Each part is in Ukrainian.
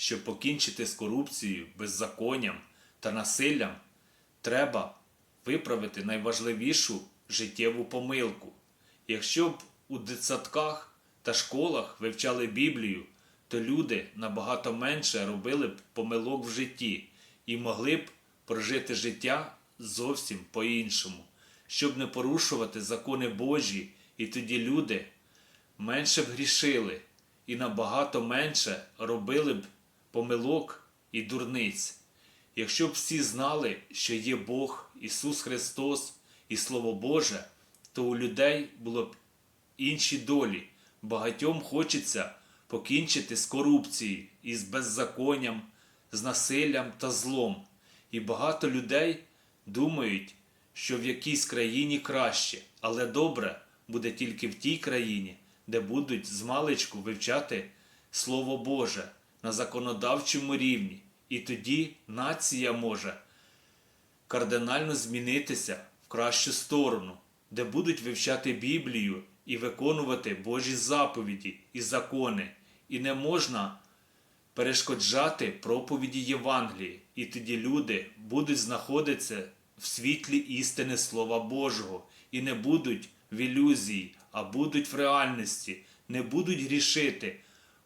щоб покінчити з корупцією, беззаконням та насиллям, треба виправити найважливішу життєву помилку. Якщо б у дитсадках та школах вивчали Біблію, то люди набагато менше робили б помилок в житті і могли б прожити життя зовсім по-іншому, щоб не порушувати закони Божі, і тоді люди менше б грішили і набагато менше робили б помилок і дурниць. Якщо б всі знали, що є Бог, Ісус Христос і Слово Боже, то у людей було б інші долі. Багатьом хочеться покінчити з корупцією і з беззаконням, з насиллям та злом. І багато людей думають, що в якійсь країні краще, але добре буде тільки в тій країні, де будуть змалечку вивчати Слово Боже на законодавчому рівні. І тоді нація може кардинально змінитися в кращу сторону, де будуть вивчати Біблію і виконувати Божі заповіді і закони, і не можна перешкоджати проповіді Євангелії, і тоді люди будуть знаходитися в світлі істини Слова Божого. І не будуть в ілюзії, а будуть в реальності, не будуть грішити,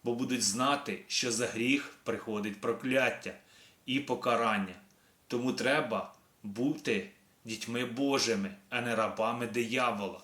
бо будуть знати, що за гріх приходить прокляття і покарання. Тому треба бути дітьми Божими, а не рабами диявола.